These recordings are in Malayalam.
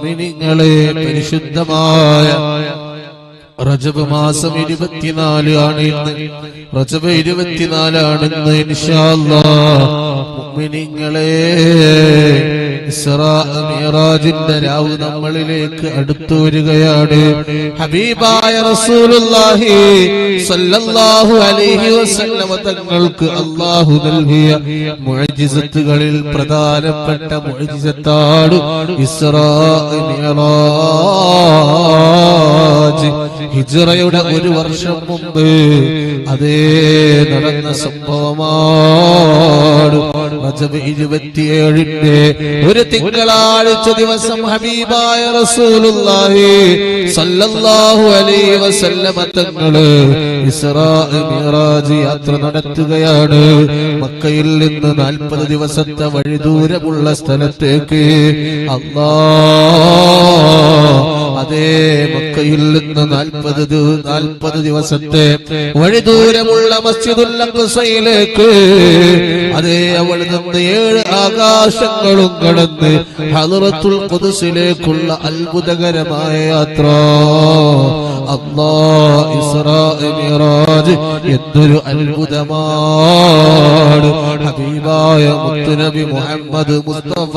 മുഅ്മിനീങ്ങളെ പരിശുദ്ധമായ റജബ് മാസം ഇരുപത്തിനാല് ആണ് ഇന്ന്. റജബ് ഇരുപത്തിനാലാണ് ഇന്ന് ഇൻഷാല്ലാ മുഅ്മിനീങ്ങളെ മിറാജിന്റെ രാവ് നമ്മളിലേക്ക് അടുത്തു വരികയാണ് ഹബീബായ റസൂലുള്ളാഹി സല്ലല്ലാഹു അലൈഹി വസല്ലമ തങ്ങൾക്ക് അല്ലാഹു നൽകിയ മുഅ്ജിസത്തുകളിൽ പ്രധാനപ്പെട്ട മുഅ്ജിസത്താണ് ഇസ്റാ മിറാജ്. ഹിജ്റയുടെ ഒരു വർഷം മുമ്പ് അതേ നടന്ന സംഭവമാണ്. റജബ് ഇരുപത്തിയേഴിന്റെ ഒരു തിങ്കളാഴ്ച ദിവസം ഹബീബായ റസൂലുള്ളാഹി സല്ലല്ലാഹു അലൈഹി വസല്ലമ തങ്ങൾ ഇസ്രാ മിറാജ് യാത്ര നടത്തുകയാണ്. മക്കയിൽ നിന്ന് നാൽപ്പത് ദിവസത്തെ വഴി ദൂരമുള്ള സ്ഥലത്തേക്ക് അള്ളാ അതേ മക്കയിൽ നിന്ന് നാൽപ്പത് നാൽപ്പത് ദിവസത്തെ വഴി ദൂരമുള്ള മസ്ജിദുൽ അഖ്സയിലേക്ക് അതേ അവൾ നിന്ന് ഏഴ് ആകാശങ്ങളും കടന്ന് ഹലറത്തുൽ ഖുദ്സിലേക്കുള്ള അത്ഭുതകരമായ യാത്ര. അല്ലാ ഇസ്രാ മിറാജ് എന്തൊരു അത്ഭുതമാണ്. ഹബീബായ മുത്തുനബി മുഹമ്മദ് മുസ്തഫ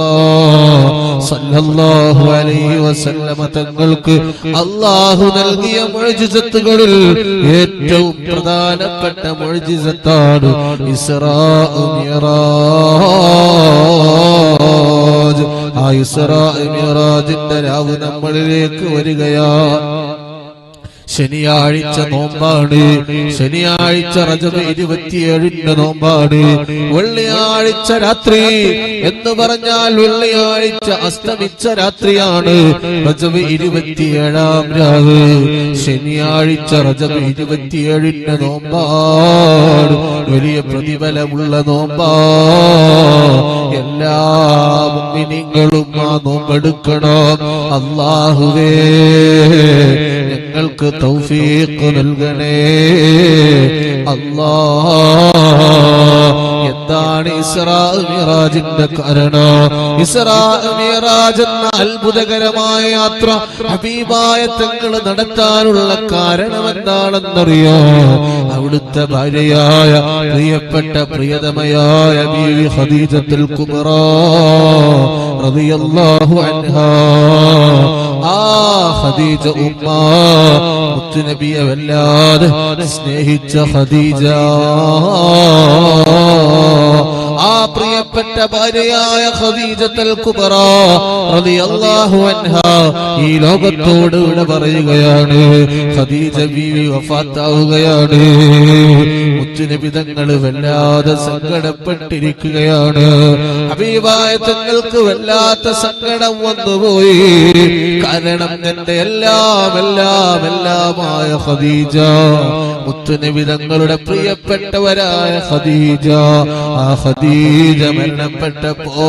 സല്ലല്ലാഹു അലൈഹി വസല്ലമ തങ്ങൾക്ക് അല്ലാഹു നൽകിയ മുഅ്ജിസത്തുകളിൽ ഏറ്റവും പ്രധാനപ്പെട്ട മുഅ്ജിസത്താണ് ഇസ്രാ ആ ഇസ്രാ മിറാജിന്റെ രാവ് നമ്മളിലേക്ക് വരികയാണ് ശനിയാഴ്ച നോമ്പാണ്. ശനിയാഴ്ച റജബ് ഇരുപത്തിയേഴിന്റെ നോമ്പാണ്. വെള്ളിയാഴ്ച രാത്രി എന്ന് പറഞ്ഞാൽ വെള്ളിയാഴ്ച അസ്തമിച്ച രാത്രിയാണ്. റജബ് ഇരുപത്തിയേഴാം രാവ്. ശനിയാഴ്ച റജബ് ഇരുപത്തിയേഴിന്റെ നോമ്പാണ്. വലിയ പ്രതിഫലമുള്ള നോമ്പാ. എല്ലാ നിങ്ങളും ആ നോമ്പെടുക്കണം. അള്ളാഹുവേ ഞങ്ങൾക്ക് തൗഫീഖ് നൽകണേ. അല്ലാ എന്താണ് ഇസ്രാ മിറാജിന്റെ കാരണം? ഇസ്രാ മിറാജ് എന്ന അത്ഭുതകരമായ യാത്ര ഹബീബായ തങ്ങൾ നടത്താനുള്ള കാരണം എന്താണെന്നറിയോ? അവിടുത്തെ ഭാര്യയായ പ്രിയപ്പെട്ട പ്രിയതമയായ ബീവി ഖദീജത്തുൽ കുമറോ റളിയല്ലാഹു അൻഹാ. ആ ഖദീജ ഉമ്മ മുത്തുനബിയെ വല്ലാതെ സ്നേഹിച്ച ഖദീജ. ആ പ്രിയപ്പെട്ട ഭാര്യയായ ഖദീജത്തുൽ കുബറ റളിയല്ലാഹു അൻഹാ ഈ ലോകത്തോട് ഇവിടെ പറയുകയാണ്. ഖദീജ ബീവി വഫാത്താവുകയാണ്. മുത്തുനബി തങ്ങൾ വല്ലാതെ സങ്കടപ്പെട്ടിരിക്കുകയാണ്. ഹബീബായ തങ്ങൾക്ക് വല്ലാത്ത സങ്കടം വന്നുപോയി. കാരണം എന്റെ എല്ലാം എല്ലാം എല്ലാമായ ഖദീജ മുത്തുനബി തങ്ങളുടെ പ്രിയപ്പെട്ടവരായ ഖദീജ. ആ ഖദീജ മരണപ്പെട്ടപ്പോ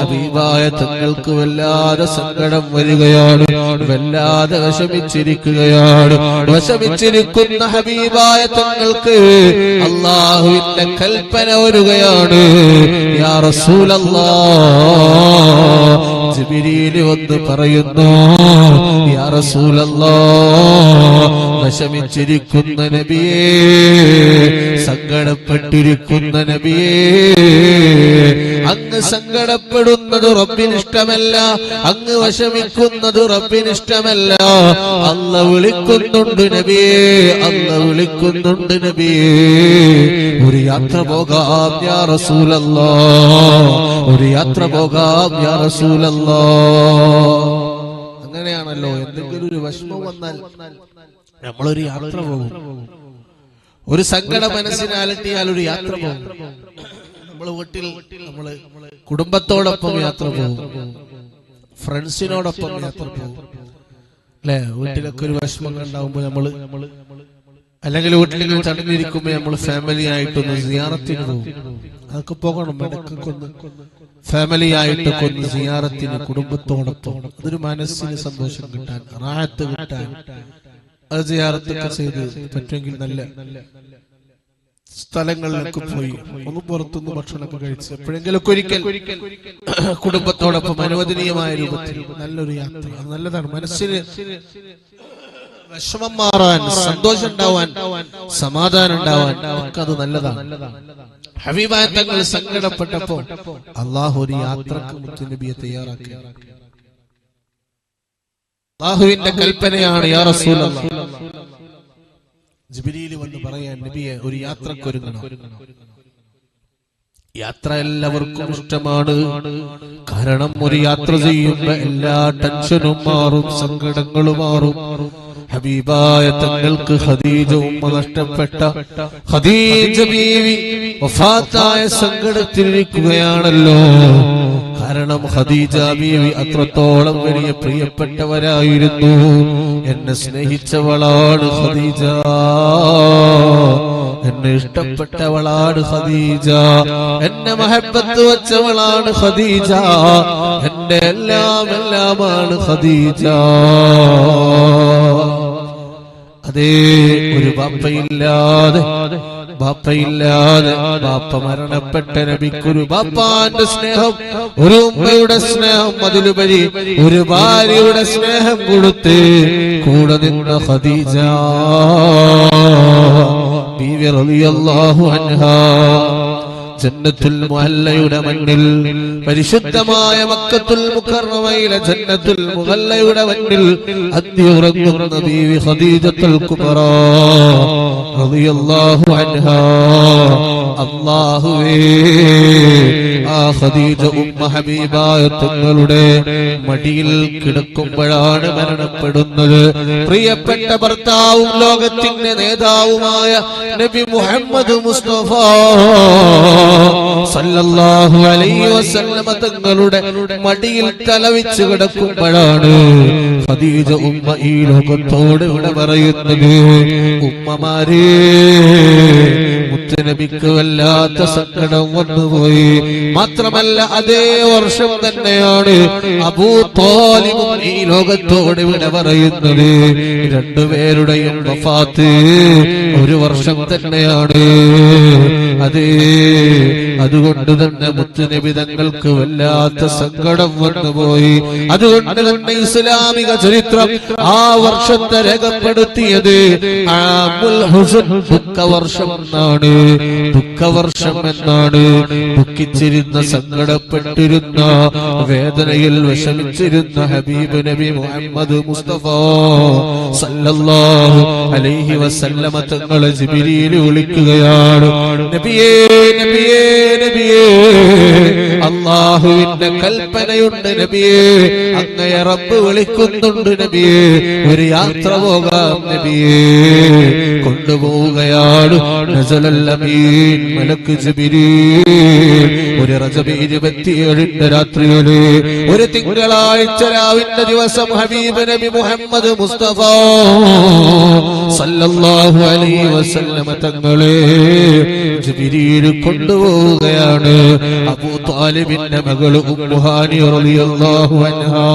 ഹബീബായ തങ്ങൾക്ക് വല്ലാതെ സങ്കടം വരികയാണ്. വല്ലാതെ വിഷമിച്ചിരിക്കുകയാണ്. വിഷമിച്ചിരിക്കുന്ന ഹബീബായ തങ്ങൾക്ക് അള്ളാഹുവിന്റെ കൽപ്പന വരികയാണ്. യാ ജിബിരിയിൽ വന്ന് പറയുന്നു യാ റസൂലല്ലാ വിഷമിച്ചിരിക്കുന്ന നബിയേ സങ്കടപ്പെട്ടിരിക്കുന്ന നബിയേ അങ്ങ് സങ്കടപ്പെടുന്നത് റബ്ബിനിഷ്ടമല്ല അങ്ങ് വിഷമിക്കുന്നത് റബ്ബിനിഷ്ടമല്ല. അല്ല വിളിക്കുന്നുണ്ട് നബിയേ അല്ല വിളിക്കുന്നുണ്ട് നബിയേ. ഒരു യാത്ര പോകാം യാ റസൂലല്ലോ ഒരു യാത്ര പോകാം യാ റസൂലല്ലോ. അങ്ങനെയാണല്ലോ എന്തെങ്കിലും ഒരു വിഷമം വന്നാൽ നമ്മളൊരു യാത്ര പോകും. ഒരു സങ്കട മനസ്സിനെ അലട്ടിയാൽ ഒരു യാത്ര പോകും. നമ്മൾ വീട്ടിൽ നമ്മൾ കുടുംബത്തോടൊപ്പം യാത്ര പോകും. ഫ്രണ്ട്സിനോടൊപ്പം യാത്ര പോകും. അല്ലെ? വീട്ടിലൊക്കെ ഒരു വിഷമങ്ങൾ ഉണ്ടാവുമ്പോ നമ്മൾ അല്ലെങ്കിൽ വീട്ടിലെങ്കിലും തടഞ്ഞിരിക്കുമ്പോ നമ്മൾ ഫാമിലി ആയിട്ടൊന്ന് സിയാറത്തിന് പോകും. അതൊക്കെ പോകണം. ഇടക്കൊന്ന് ഫാമിലി ആയിട്ട് കൊന്ന് സിയാറത്തിന് കുടുംബത്തോടൊപ്പം. അതൊരു മനസ്സിന് സന്തോഷം കിട്ടാൻ റാഹത്ത് കിട്ടാൻ. അത് സിയാറത്തൊക്കെ ചെയ്ത് പറ്റുമെങ്കിൽ നല്ല സ്ഥലങ്ങളിലൊക്കെ പോയി ഒന്ന് പുറത്തുനിന്ന് ഭക്ഷണമൊക്കെ കഴിച്ച് എപ്പോഴെങ്കിലൊക്കെ ഒരിക്കൽ കുടുംബത്തോടൊപ്പം അനുവദനീയമായ രൂപത്തിൽ നല്ലൊരു യാത്ര. അത് നല്ലതാണ്. മനസ്സിന് വിഷമം മാറാൻ സന്തോഷം ഉണ്ടാവാൻ സമാധാനം ഉണ്ടാവാൻ ഒക്കെ അത് നല്ലതാണ്. ഹബീബായ സങ്കടപ്പെട്ടപ്പോ അള്ളാഹു ഒരു യാത്രയ്ക്ക് മുത്തുനബിയെ തയ്യാറാക്കി. അള്ളാഹുവിന്റെ കൽപ്പനയാണ് യാ വന്ന് പറയാൻ നബിയെ ഒരു യാത്രക്കൊരുങ്ങണം യാത്ര എല്ലാവർക്കും ഇഷ്ടമാണ്. കാരണം ഒരു യാത്ര ചെയ്യുമ്പോ എല്ലാ ടെൻഷനും മാറും സങ്കടങ്ങളും മാറും. ഹബീബായ തങ്ങൾക്ക് ഖദീജ ഉമ്മ നഷ്ടപ്പെട്ട ഖദീജ ബീവി വഫാത്തായ സങ്കടത്തിലിരിക്കുകയാണല്ലോ. കാരണം ഖദീജ ബീവി അത്രത്തോളം വലിയ പ്രിയപ്പെട്ടവരായിരുന്നു. എന്നെ സ്നേഹിച്ചവളാണ് ഖദീജ. എന്നെ ഇഷ്ടപ്പെട്ടവളാണ് ഖദീജ. എന്നെ മഹബത്ത് വെച്ചവളാണ് ഖദീജ. എന്റെ എല്ലാം എല്ലാമാണ് ഖദീജ. അതേ ഒരു ബാപ്പയില്ലാതെ ബാപ്പയില്ലാതെ ബാപ്പ മരണപ്പെട്ട നബിക്കൊരു ബാപ്പാന്റെ സ്നേഹം ഒരു ഉമ്മയുടെ സ്നേഹം അതിലുപരി ഒരു ഭാര്യയുടെ സ്നേഹം കൊടുത്ത് കൂടെ നിന്ന ബീവി റളിയല്ലാഹു അൻഹാ. ജന്നത്തുൽ മുഹല്ലയുടെ മണ്ണിൽ പരിശുദ്ധമായ മക്കത്തുൽ മുക്കർറമയിലെ ജന്നത്തുൽ മുഹല്ലയുടെ മണ്ണിൽ അത്യുറങ്ങുന്ന ദേവി ഖദീജത്തുൽ കുബറ റളിയല്ലാഹു അൻഹാ. അല്ലാഹുവേ ആ ഖദീജ ഉമ്മ ഹബീബായ തങ്ങളുടെ മടിയിൽ കിടക്കുമ്പോഴാണ് മരണപ്പെടുന്നത്. പ്രിയപ്പെട്ട ഭർത്താവും ലോകത്തിന്റെ നേതാവുമായ നബി മുഹമ്മദ് മുസ്തഫ സല്ലല്ലാഹു അലൈഹി വസല്ലമ തങ്ങളുടെ മടിയിൽ തലവിച്ച് കിടക്കുമ്പോഴാണ് ഖദീജ ഉമ്മ ഈ ലോകത്തോട് ഇവിടെ പറയുന്നത് ഉമ്മമാരേ മുത്തനബിക്ക് വല്ലാത്ത സങ്കടം വന്നുപോയി. മാത്രമല്ല അതേ വർഷം തന്നെയാണ് അബൂ താലിബും ഈ ലോകത്തോട് ഇവിടെ പറയുന്നത്. രണ്ടുപേരുടെയും വഫാത്ത് ഒരു വർഷം തന്നെയാണ്. അതേ അതുകൊണ്ട് തന്നെ മുത്തുനിബിതങ്ങൾക്ക് വല്ലാത്ത സങ്കടം വന്നുപോയി. അതുകൊണ്ട് തന്നെ ഇസ്ലാമിക ചരിത്രം ആ വർഷത്തെ രേഖപ്പെടുത്തിയത് ദുഃഖവർഷം എന്നാണ്. ദുഃഖവർഷം എന്നാണ്. ദുഃഖിച്ചിരുന്ന സങ്കടപ്പെട്ടിരുന്ന വേദനയിൽ വിഷമിച്ചിരുന്ന ഹബീബ് നബി മുഹമ്മദ് മുസ്തഫ സല്ലല്ലാഹു അലൈഹി വസല്ലമ തങ്ങളെ ജിബിലിയിൽ വിളിക്കുകയാണ്. നബിയേ നബിയേ നബിയേ. അള്ളാഹുവിന്റെ കൽപ്പനയുണ്ട് നബിയേ. അങ്ങയെ റബ്ബ് വിളിക്കുന്നുണ്ട് നബിയേ. ഒരു യാത്ര പോകാം നബിയേ. കൊണ്ടുപോവുകയാണ്. മലക്ക് ഒരു റജബ് ഇരുപത്തിയേഴിന്റെ രാത്രിയിൽ ഒരു തിങ്കളാഴ്ച രാവിന്റെ ദിവസം ഹബീബ് നബി മുഹമ്മദ് മുസ്തഫ സല്ലല്ലാഹു അലൈഹി വസല്ലമ തങ്ങളെ ജിബിരീൽ കൊണ്ടുപോവുകയാണ്. അബൂ താലിബിന്റെ മകൾ ഉമ്മുഹാനി റളിയല്ലാഹു അൻഹാ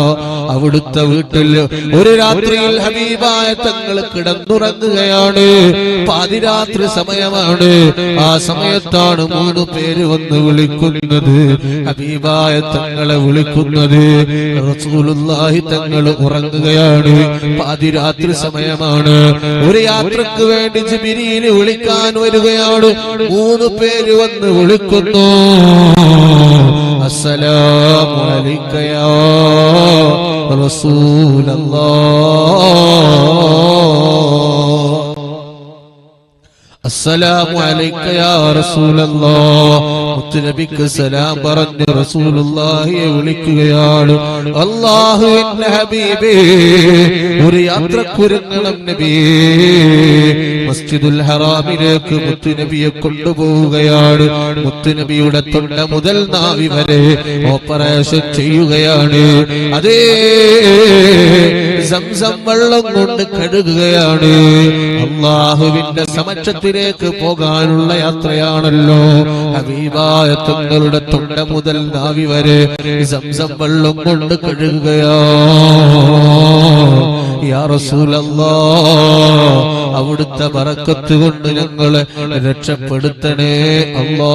അവിടുത്തെ വീട്ടിൽ ഒരു രാത്രിയിൽ ഹബീബായ തങ്ങൾ കിടന്നുറങ്ങുകയാണ്. പാതിരാത്രി സമയമാണ്. ആ സമയത്താണ് മൂന്ന് പേര് വന്ന് വിളിക്കുന്നത്. ഹബീബായ തങ്ങളെ വിളിക്കുന്നത്. റസൂലുള്ളാഹി തങ്ങൾ ഉറങ്ങുകയാണ്. പാതിരാത്രി സമയമാണ്. ഒരു യാത്രയ്ക്ക് വേണ്ടി ജിബിരിയിൽ വിളിക്കാൻ വരികയാണ്. മൂന്ന് പേര് വന്ന് വിളിക്കുന്നു. السلام عليك يا رسول الله. അസ്സലാമു അലൈക യാ റസൂലല്ലാഹ്. മുത്തുനബിക്ക് സലാം പറഞ്ഞ് റസൂലുള്ളാഹിയെ വിളിക്കുകയാണ്. അല്ലാഹുവിന്റെ ഹബീബേ ഒരു യാത്രക്കുരങ്ങണം നബിയേ മസ്ജിദുൽ ഹറാമിലേക്ക് മുത്തുനബിയെ കൊണ്ടുപോവുകയാണ്. മുത്തുനബിയുടെ തൊണ്ട മുതൽ നാവി വരെ ഓപ്പറേഷൻ ചെയ്യുകയാണ്. അതേ സംസം വെള്ളം കൊണ്ട് കഴുകുകയാണ്. അള്ളാഹുവിന്റെ സമക്ഷത്തിലേക്ക് പോകാനുള്ള യാത്രയാണല്ലോ. ഹബീബായ തങ്ങളുടെ തൊണ്ട മുതൽ നാവി വരെ സംസം വെള്ളം കൊണ്ട് കഴുകുകയാ. അവിടുത്തെ പറക്കത്ത് കൊണ്ട് ഞങ്ങളെ രക്ഷപ്പെടുത്തണേ അല്ലാ.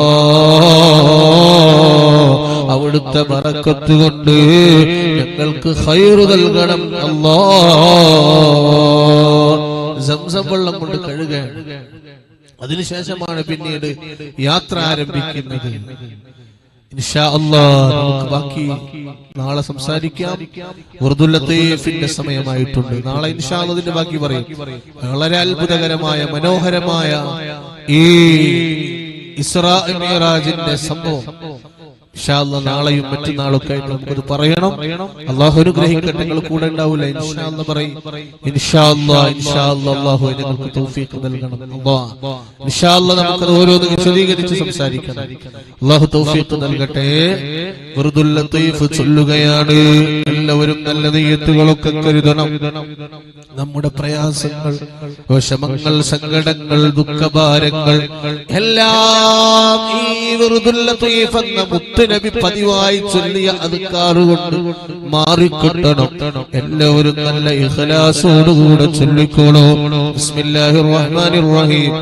അവിടുത്തെ പറക്കത്ത് കൊണ്ട് ഞങ്ങൾക്ക് ഹൈറ് നൽകണം അല്ലാ. സംസം വെള്ളം കൊണ്ട് കഴുകാൻ അതിനുശേഷമാണ് പിന്നീട് യാത്ര ആരംഭിക്കുന്നത്. നമുക്ക് ബാക്കി നാളെ സംസാരിക്കാം. ഉറുദു ലത്തീഫിന്റെ സമയമായിട്ടുണ്ട്. നാളെ ഇൻഷാ അല്ലാഹ് ഇതിന്റെ ബാക്കി പറയും. വളരെ അത്ഭുതകരമായ മനോഹരമായ ഈ ഇസ്രാജിന്റെ സംഭവം. ഇൻഷാ അല്ലാഹ് നാളെയും മറ്റന്നാളൊക്കെ ആയിട്ട് നമുക്കത് പറയണം. അള്ളാഹു അനുഗ്രഹിക്കട്ടെ നിങ്ങൾ കൂടെ ഉണ്ടാവില്ല ഇൻഷാ അല്ലാഹ് പറയും. ഇൻഷാ അല്ലാഹ് ഇൻഷാ അല്ലാഹ് അള്ളാഹു നിങ്ങൾക്ക് തൗഫീഖ് നൽകണം. അല്ലാഹ് ഇൻഷാ അല്ലാഹ് നമുക്കത് ഓരോന്ന് വിശദീകരിച്ച് സംസാരിക്കണം. അള്ളാഹു തൗഫീഖ് നൽകട്ടെ. വെറുതുൽ ലത്തീഫ് ചൊല്ലുകയാണ്. എല്ലാവരും നല്ല നെയ്യത്തുകളൊക്കെ കരുതണം. നമ്മുടെ പ്രയാസങ്ങൾ വിഷമങ്ങൾ സങ്കടങ്ങൾ ദുഃഖഭാരങ്ങൾ എല്ലാം ഈ വെറുതുൽ ലത്തീഫ് എന്ന മുത്തുനബി പതിവായി ചൊല്ലിയ അതുക്കാറുകൊണ്ട് മാറിക്കിട്ടണം. എല്ലാവരും നല്ല ഇഹലാസോടുകൂടെ ചൊല്ലിക്കോളൂ. ബിസ്മില്ലാഹിർ റഹ്മാനിർ റഹീം.